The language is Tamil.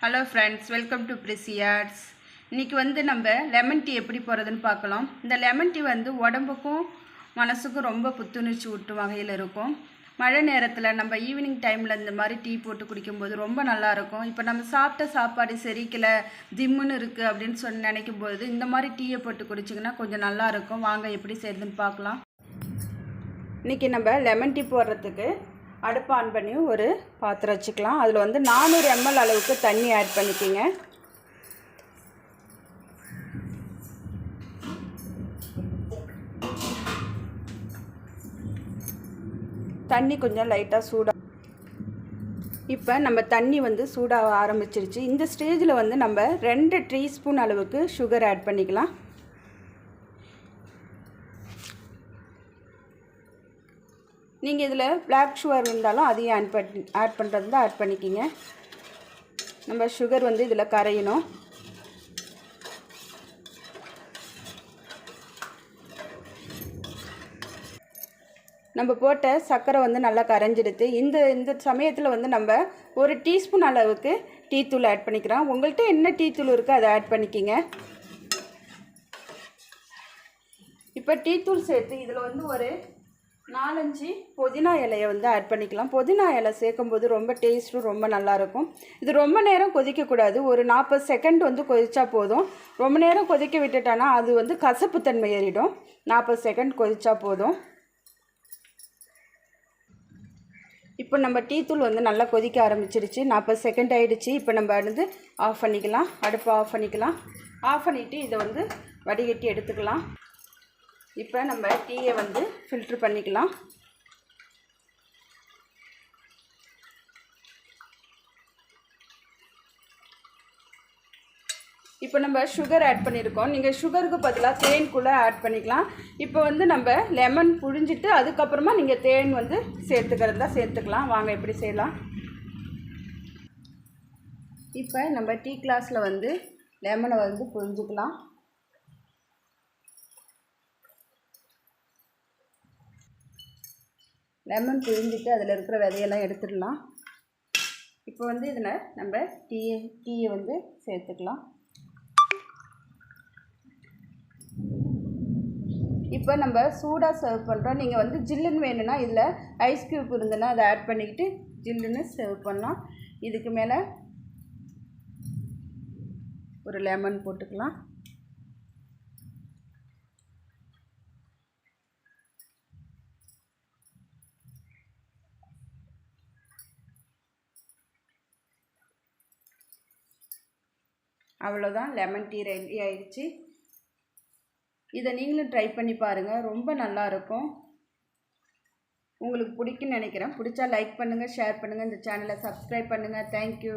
ஹலோ ஃப்ரெண்ட்ஸ் வெல்கம் டு பிரிசியார்ட்ஸ் இன்றைக்கி வந்து நம்ம லெமன் டீ எப்படி போகிறதுன்னு பார்க்கலாம். இந்த லெமன் டீ வந்து உடம்புக்கும் மனசுக்கும் ரொம்ப புத்துணர்ச்சி ஊட்டும் வகையில் இருக்கும். மழை நேரத்தில் நம்ம ஈவினிங் டைமில் இந்த மாதிரி டீ போட்டு குடிக்கும்போது ரொம்ப நல்லாயிருக்கும் இப்போ நம்ம சாப்பிட்ட சாப்பாடு செரிக்கலை ஜிம்முன்னு இருக்குது அப்படின்னு சொல்லி நினைக்கும் போது இந்த மாதிரி டீயை போட்டு குடிச்சிங்கன்னா கொஞ்சம் நல்லாயிருக்கும் வாங்க எப்படி செய்யுதுன்னு பார்க்கலாம். இன்றைக்கி நம்ம லெமன் டீ போடுறதுக்கு அடுப்பு ஆன் பண்ணி ஒரு பாத்திரம் வச்சுக்கலாம். அதில் வந்து நானூறு எம்எல் அளவுக்கு தண்ணி ஆட் பண்ணிக்கிங்க. தண்ணி கொஞ்சம் லைட்டாக சூடாக இப்போ நம்ம தண்ணி வந்து சூடாக ஆரம்பிச்சிருச்சு. இந்த ஸ்டேஜில் வந்து நம்ம ரெண்டு டீஸ்பூன் அளவுக்கு சுகர் ஆட் பண்ணிக்கலாம். நீங்கள் இதில் பிளாக் சுகர் இருந்தாலும் அதையும் ஆட் பண்ணி ஆட் பண்ணுறது தான் ஆட் பண்ணிக்கிங்க. நம்ம சுகர் வந்து இதில் கரையணும். நம்ம போட்ட சர்க்கரை வந்து நல்லா கரைஞ்சிடுது இந்த இந்த சமயத்தில் வந்து நம்ம ஒரு டீஸ்பூன் அளவுக்கு டீ தூள் ஆட் பண்ணிக்கிறோம். உங்கள்கிட்ட என்ன டீ தூள் இருக்கோ அதை ஆட் பண்ணிக்கிங்க. இப்போ டீ தூள் சேர்த்து இதில் வந்து ஒரு நாலஞ்சு புதினா இலையை வந்து ஆட் பண்ணிக்கலாம். புதினா இலை சேர்க்கும்போது ரொம்ப டேஸ்ட்டும் ரொம்ப நல்லாயிருக்கும். இது ரொம்ப நேரம் கொதிக்கக்கூடாது. ஒரு நாற்பது செகண்ட் வந்து கொதிச்சா போதும். ரொம்ப நேரம் கொதிக்க விட்டுட்டோன்னா அது வந்து கசப்புத்தன்மை ஏறிடும். நாற்பது செகண்ட் கொதிச்சா போதும். இப்போ நம்ம டீத்தூள் வந்து நல்லா கொதிக்க ஆரம்பிச்சிருச்சு. நாற்பது செகண்ட் ஆகிடுச்சு இப்போ நம்ம வந்து ஆஃப் பண்ணிக்கலாம். அடுப்பை ஆஃப் பண்ணிக்கலாம். ஆஃப் பண்ணிவிட்டு இதை வந்து வடிகட்டி எடுத்துக்கலாம். இப்போ நம்ம டீயை வந்து ஃபில்ட்ரு பண்ணிக்கலாம். இப்போ நம்ம சுகர் ஆட் பண்ணியிருக்கோம். நீங்கள் சுகருக்கு பதிலாக தேன் கூட ஆட் பண்ணிக்கலாம். இப்போ வந்து நம்ம லெமன் புழிஞ்சிட்டு அதுக்கப்புறமா நீங்கள் தேன் வந்து சேர்த்துக்கிறதா சேர்த்துக்கலாம். வாங்க எப்படி செய்யலாம்? இப்போ நம்ம டீ கிளாஸில் வந்து லெமனை வந்து புழிஞ்சிக்கலாம். லெமன் பிழிஞ்சிட்டு அதில் இருக்கிற விதையெல்லாம் எடுத்துடலாம். இப்போ வந்து இதில் நம்ம டீயை டீயை வந்து சேர்த்துக்கலாம். இப்போ நம்ம சூடாக சர்வ் பண்ணுறோம் நீங்கள் வந்து ஜில்லுன்னு வேணும்னா இதில் ஐஸ் க்யூப் இருந்ததுன்னா அதை ஆட் பண்ணிக்கிட்டு ஜில்லுன்னு சர்வ் பண்ணலாம். இதுக்கு மேலே ஒரு லெமன் போட்டுக்கலாம். அவ்வளோதான் லெமன் டீ ரெடி ஆயிடுச்சு. இதை நீங்களும் ட்ரை பண்ணி பாருங்கள் ரொம்ப நல்லாயிருக்கும் உங்களுக்கு பிடிக்குன்னு நினைக்கிறேன். பிடிச்சா லைக் பண்ணுங்கள் ஷேர் பண்ணுங்கள் இந்த சேனலை சப்ஸ்கிரைப் பண்ணுங்கள் தேங்க்யூ